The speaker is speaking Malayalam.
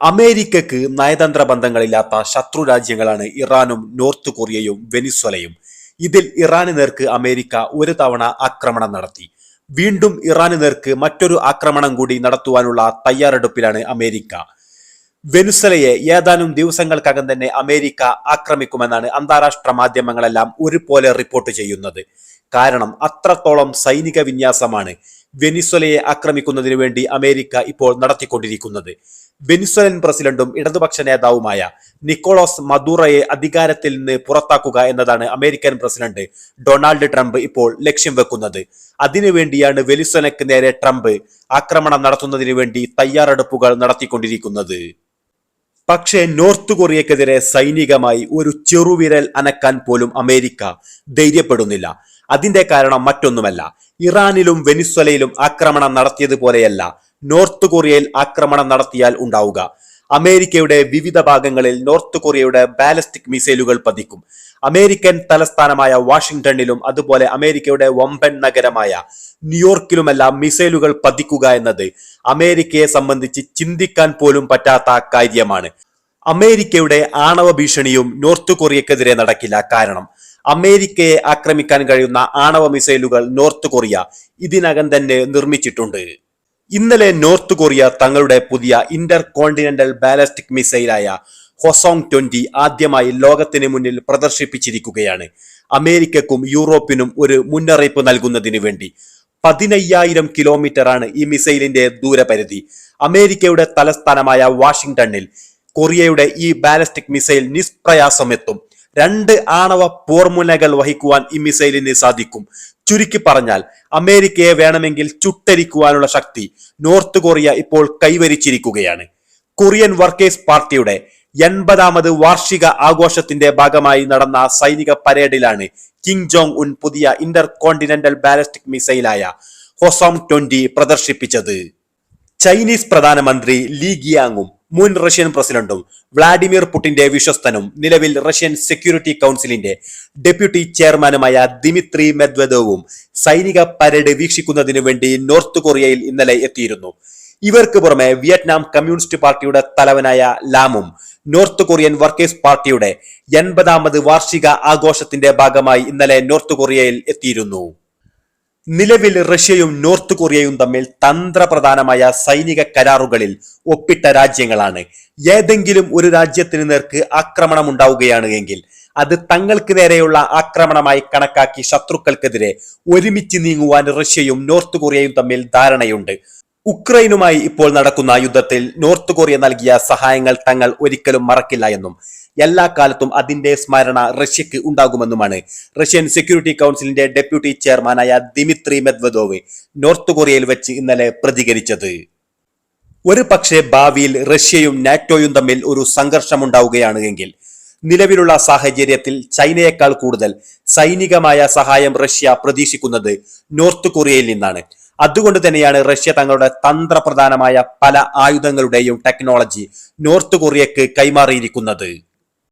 അമേരിക്കക്ക് നയതന്ത്ര ബന്ധങ്ങളില്ലാത്ത ശത്രു രാജ്യങ്ങളാണ് ഇറാനും നോർത്ത് കൊറിയയും വെനിസ്വലയും. ഇതിൽ ഇറാന് നേർക്ക് അമേരിക്ക ഒരു തവണ ആക്രമണം നടത്തി. വീണ്ടും ഇറാന് നേർക്ക് മറ്റൊരു ആക്രമണം കൂടി നടത്തുവാനുള്ള തയ്യാറെടുപ്പിലാണ് അമേരിക്ക. വെനുസലയെ ഏതാനും ദിവസങ്ങൾക്കകം തന്നെ അമേരിക്ക ആക്രമിക്കുമെന്നാണ് അന്താരാഷ്ട്ര മാധ്യമങ്ങളെല്ലാം ഒരുപോലെ റിപ്പോർട്ട് ചെയ്യുന്നത്. കാരണം അത്രത്തോളം സൈനിക വിന്യാസമാണ് വെനിസ്വലയെ ആക്രമിക്കുന്നതിനു വേണ്ടി അമേരിക്ക ഇപ്പോൾ നടത്തിക്കൊണ്ടിരിക്കുന്നത്. വെനിസ്വലൻ പ്രസിഡന്റും ഇടതുപക്ഷ നേതാവുമായ നിക്കോളോസ് മദൂറയെ അധികാരത്തിൽ നിന്ന് പുറത്താക്കുക എന്നതാണ് അമേരിക്കൻ പ്രസിഡന്റ് ഡൊണാൾഡ് ട്രംപ് ഇപ്പോൾ ലക്ഷ്യം വെക്കുന്നത്. അതിനുവേണ്ടിയാണ് വെനിസ്വലയ്ക്ക് നേരെ ട്രംപ് ആക്രമണം നടത്തുന്നതിനു വേണ്ടി തയ്യാറെടുപ്പുകൾ നടത്തിക്കൊണ്ടിരിക്കുന്നത്. പക്ഷേ നോർത്ത് കൊറിയക്കെതിരെ സൈനികമായി ഒരു ചെറുവിരൽ അനക്കാൻ പോലും അമേരിക്ക ധൈര്യപ്പെടുന്നില്ല. അതിന്റെ കാരണം മറ്റൊന്നുമല്ല. ഇറാനിലും വെനിസ്വലയിലും ആക്രമണം നടത്തിയതുപോലെയല്ല നോർത്ത് കൊറിയയിൽ ആക്രമണം നടത്തിയാൽ ഉണ്ടാവുക. അമേരിക്കയുടെ വിവിധ ഭാഗങ്ങളിൽ നോർത്ത് കൊറിയയുടെ ബാലിസ്റ്റിക് മിസൈലുകൾ പതിക്കും. അമേരിക്കൻ തലസ്ഥാനമായ വാഷിംഗ്ടണിലും അതുപോലെ അമേരിക്കയുടെ വമ്പൻ നഗരമായ ന്യൂയോർക്കിലുമെല്ലാം മിസൈലുകൾ പതിക്കുക എന്നത് അമേരിക്കയെ സംബന്ധിച്ച് ചിന്തിക്കാൻ പോലും പറ്റാത്ത കാര്യമാണ്. അമേരിക്കയുടെ ആണവ ഭീഷണിയും നോർത്ത് കൊറിയക്കെതിരെ നടക്കില്ല. കാരണം അമേരിക്കയെ ആക്രമിക്കാൻ കഴിയുന്ന ആണവ മിസൈലുകൾ നോർത്ത് കൊറിയ ഇതിനകം തന്നെ നിർമ്മിച്ചിട്ടുണ്ട്. ഇന്നലെ നോർത്ത് കൊറിയ തങ്ങളുടെ പുതിയ ഇന്റർ കോണ്ടിനെന്റൽ ബാലിസ്റ്റിക് മിസൈലായ ഹൊസോങ് ട്വന്റി ആദ്യമായി ലോകത്തിന് മുന്നിൽ പ്രദർശിപ്പിച്ചിരിക്കുകയാണ്. അമേരിക്കക്കും യൂറോപ്പിനും ഒരു മുന്നറിയിപ്പ് നൽകുന്നതിന് വേണ്ടി. പതിനയ്യായിരം കിലോമീറ്റർ ആണ് ഈ മിസൈലിന്റെ ദൂരപരിധി. അമേരിക്കയുടെ തലസ്ഥാനമായ വാഷിംഗ്ടണിൽ കൊറിയയുടെ ഈ ബാലിസ്റ്റിക് മിസൈൽ നിഷ്പ്രയാസം എത്തും രണ്ട് ആണവ പോർമുനകൾ വഹിക്കുവാൻ ഈ മിസൈലിന് സാധിക്കും. ചുരുക്കി പറഞ്ഞാൽ അമേരിക്കയെ വേണമെങ്കിൽ ചുട്ടരിക്കുവാനുള്ള ശക്തി നോർത്ത് കൊറിയ ഇപ്പോൾ കൈവരിച്ചിരിക്കുകയാണ്. കൊറിയൻ വർക്കേഴ്സ് പാർട്ടിയുടെ എൺപതാമത് വാർഷിക ആഘോഷത്തിന്റെ ഭാഗമായി നടന്ന സൈനിക പരേഡിലാണ് കിങ് ജോങ് ഉൻ പുതിയ ഇന്റർ കോണ്ടിനെന്റൽ ബാലിസ്റ്റിക് മിസൈലായ ഹൊസോം ട്വന്റി പ്രദർശിപ്പിച്ചത്. ചൈനീസ് പ്രധാനമന്ത്രി ലീ ഗിയാങ്ങും മുൻ റഷ്യൻ പ്രസിഡന്റും വ്ളാഡിമിർ പുടിന്റെ വിശ്വസ്തനും നിലവിൽ റഷ്യൻ സെക്യൂരിറ്റി കൗൺസിലിന്റെ ഡെപ്യൂട്ടി ചെയർമാനുമായ ദിമിത്രി മെദ്വദോവും സൈനിക പരേഡ് വീക്ഷിക്കുന്നതിനു വേണ്ടി നോർത്ത് കൊറിയയിൽ ഇന്നലെ എത്തിയിരുന്നു. ഇവർക്ക് പുറമെ വിയറ്റ്നാം കമ്മ്യൂണിസ്റ്റ് പാർട്ടിയുടെ തലവനായ ലാമും നോർത്ത് കൊറിയൻ വർക്കേഴ്സ് പാർട്ടിയുടെ എൺപതാമത് വാർഷിക ആഘോഷത്തിന്റെ ഭാഗമായി ഇന്നലെ നോർത്ത് കൊറിയയിൽ എത്തിയിരുന്നു. നിലവിൽ റഷ്യയും നോർത്ത് കൊറിയയും തമ്മിൽ തന്ത്രപ്രധാനമായ സൈനിക കരാറുകളിൽ ഒപ്പിട്ട രാജ്യങ്ങളാണ്. ഏതെങ്കിലും ഒരു രാജ്യത്തിന് നേർക്ക് ആക്രമണം ഉണ്ടാവുകയാണ് എങ്കിൽ അത് തങ്ങൾക്ക് നേരെയുള്ള ആക്രമണമായി കണക്കാക്കി ശത്രുക്കൾക്കെതിരെ ഒരുമിച്ച് നീങ്ങുവാൻ റഷ്യയും നോർത്ത് കൊറിയയും തമ്മിൽ ധാരണയുണ്ട്. ഉക്രൈനുമായി ഇപ്പോൾ നടക്കുന്ന യുദ്ധത്തിൽ നോർത്ത് കൊറിയ നൽകിയ സഹായങ്ങൾ തങ്ങൾ ഒരിക്കലും മറക്കില്ല എന്നും എല്ലാ കാലത്തും അതിന്റെ സ്മരണ റഷ്യക്ക് ഉണ്ടാകുമെന്നുമാണ്. റഷ്യൻ സെക്യൂരിറ്റി കൗൺസിലിന്റെ ഡെപ്യൂട്ടി ചെയർമാനായ ദിമിത്രി മെദ്വദോവ് നോർത്ത് കൊറിയയിൽ വെച്ച് ഇന്നലെ പ്രതികരിച്ചത്. ഒരു പക്ഷേ ഭാവിയിൽ റഷ്യയും നാറ്റോയും തമ്മിൽ ഒരു സംഘർഷമുണ്ടാവുകയാണ് എങ്കിൽ നിലവിലുള്ള സാഹചര്യത്തിൽ ചൈനയേക്കാൾ കൂടുതൽ സൈനികമായ സഹായം റഷ്യ പ്രതീക്ഷിക്കുന്നത് നോർത്ത് കൊറിയയിൽ നിന്നാണ്. അതുകൊണ്ട് തന്നെയാണ് റഷ്യ തങ്ങളുടെ തന്ത്രപ്രധാനമായ പല ആയുധങ്ങളുടെയും ടെക്നോളജി നോർത്ത് കൊറിയക്ക് കൈമാറിയിരിക്കുന്നത്.